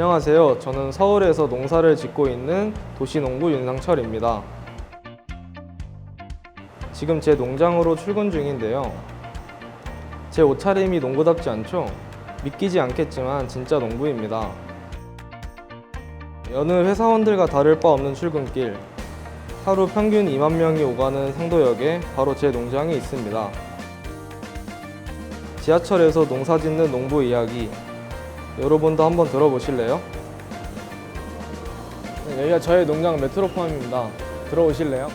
안녕하세요. 저는 서울에서 농사를 짓고 있는 도시농부 윤상철입니다. 지금 제 농장으로 출근 중인데요. 제 옷차림이 농부답지 않죠? 믿기지 않겠지만 진짜 농부입니다. 여느 회사원들과 다를 바 없는 출근길. 하루 평균 2만 명이 오가는 상도역에 바로 제 농장이 있습니다. 지하철에서 농사 짓는 농부 이야기. 여러분도 한번 들어보실래요? 네, 여기가 저의 농장 메트로팜입니다. 들어오실래요?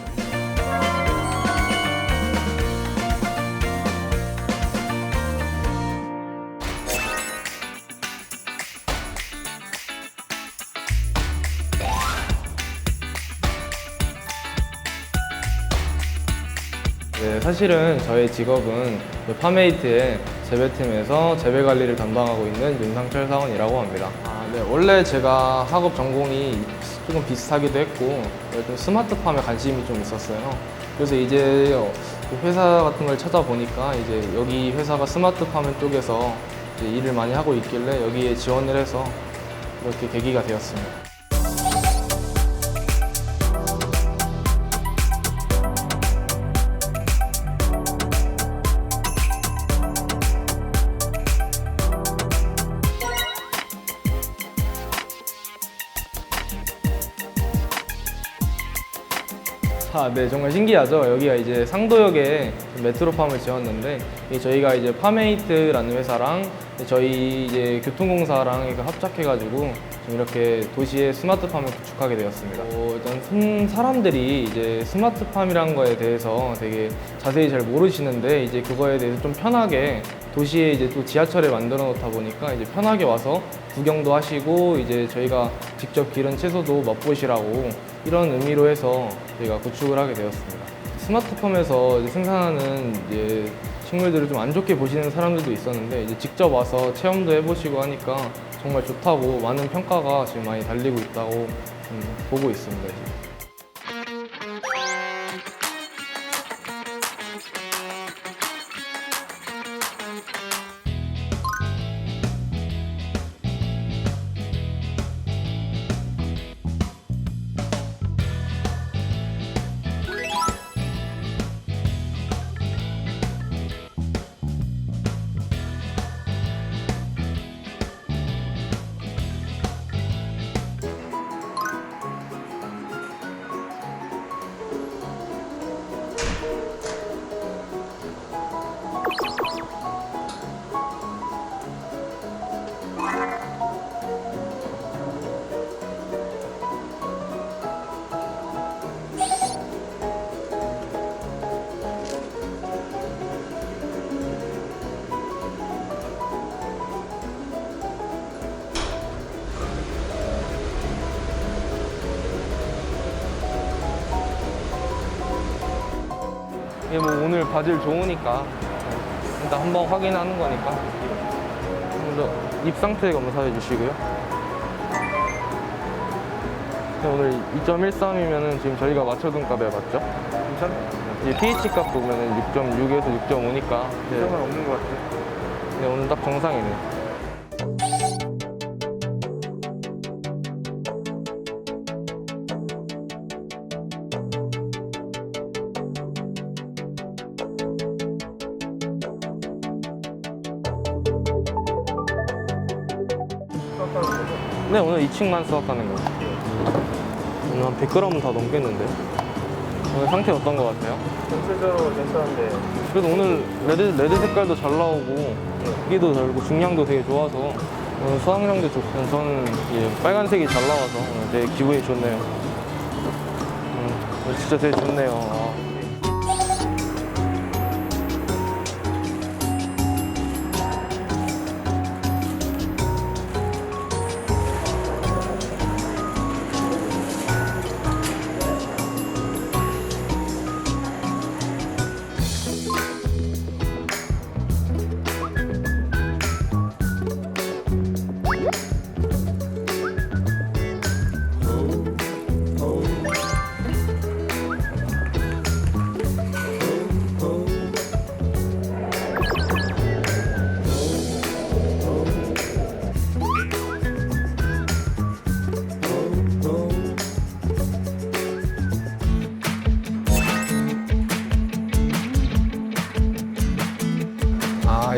네, 사실은 저의 직업은 그 파메이트의 재배팀에서 재배 관리를 담당하고 있는 윤상철 사원이라고 합니다. 아, 네, 원래 제가 학업 전공이 조금 비슷하기도 했고 좀 스마트팜에 관심이 좀 있었어요. 그래서 이제 어, 그 회사 같은 걸 찾아보니까 이제 여기 회사가 스마트팜 쪽에서 일을 많이 하고 있길래 여기에 지원을 해서 이렇게 계기가 되었습니다. 아, 네, 정말 신기하죠. 여기가 이제 상도역에 메트로팜을 지었는데 이 저희가 이제 파메이트라는 회사랑 저희 이제 교통공사랑 합작해가지고 좀 이렇게 도시에 스마트팜을 구축하게 되었습니다. 어, 일단 큰 사람들이 이제 스마트팜이란 거에 대해서 되게 자세히 잘 모르시는데 이제 그거에 대해서 좀 편하게 도시에 이제 또 지하철을 만들어 놓다 보니까 이제 편하게 와서 구경도 하시고 이제 저희가 직접 기른 채소도 맛보시라고 이런 의미로 해서 저희가 구축을 하게 되었습니다. 스마트팜에서 이제 생산하는 이제 식물들을 좀 안 좋게 보시는 사람들도 있었는데 이제 직접 와서 체험도 해보시고 하니까 정말 좋다고 많은 평가가 지금 많이 달리고 있다고 음, 보고 있습니다. 이게 뭐 오늘 바질 좋으니까 일단 한번 확인하는 거니까 먼저 잎 상태 검사해 주시고요. 네, 오늘 2.13이면은 지금 저희가 맞춰둔 값에 맞죠? 괜찮아? 이제 pH 값 보면은 6.6에서 6.5니까 네, 이상은 없는 것 같아. 네, 오늘 딱 정상이네. 네, 오늘 2층만 수확하는 거. 오늘 한 100g은 다 넘겠는데. 오늘 상태 어떤 거 같아요? 전체적으로 괜찮은데 그래도 오늘 레드, 레드 색깔도 잘 나오고 크기도 잘고 중량도 되게 좋아서 오늘 수확량도 좋고 저는 이 빨간색이 잘 나와서 오늘 되게 기분이 좋네요. 음, 오늘 진짜 되게 좋네요. 아.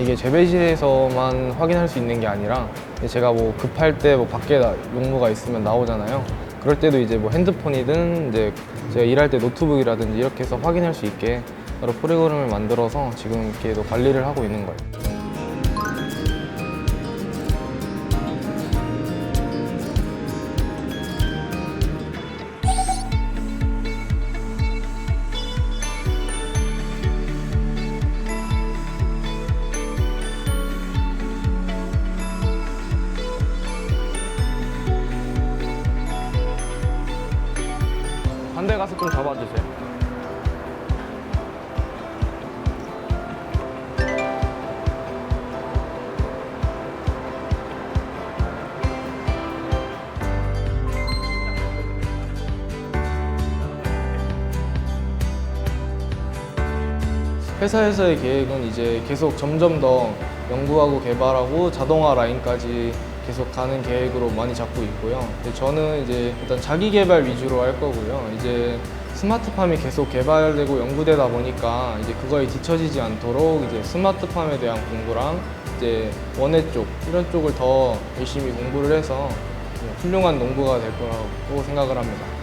이게 재배실에서만 확인할 수 있는 게 아니라 제가 뭐 급할 때 뭐 밖에 나- 용무가 있으면 나오잖아요. 그럴 때도 이제 뭐 핸드폰이든 이제 제가 일할 때 노트북이라든지 이렇게 해서 확인할 수 있게 여러 프로그램을 만들어서 지금 이렇게 또 관리를 하고 있는 거예요. 잡아주세요. 회사에서의 계획은 이제 계속 점점 더 연구하고 개발하고 자동화 라인까지 계속 가는 계획으로 많이 잡고 있고요. 저는 이제 일단 자기 개발 위주로 할 거고요. 이제 스마트팜이 계속 개발되고 연구되다 보니까 이제 그거에 뒤처지지 않도록 이제 스마트팜에 대한 공부랑 이제 원예 쪽 이런 쪽을 더 열심히 공부를 해서 훌륭한 농부가 될 거라고 생각을 합니다.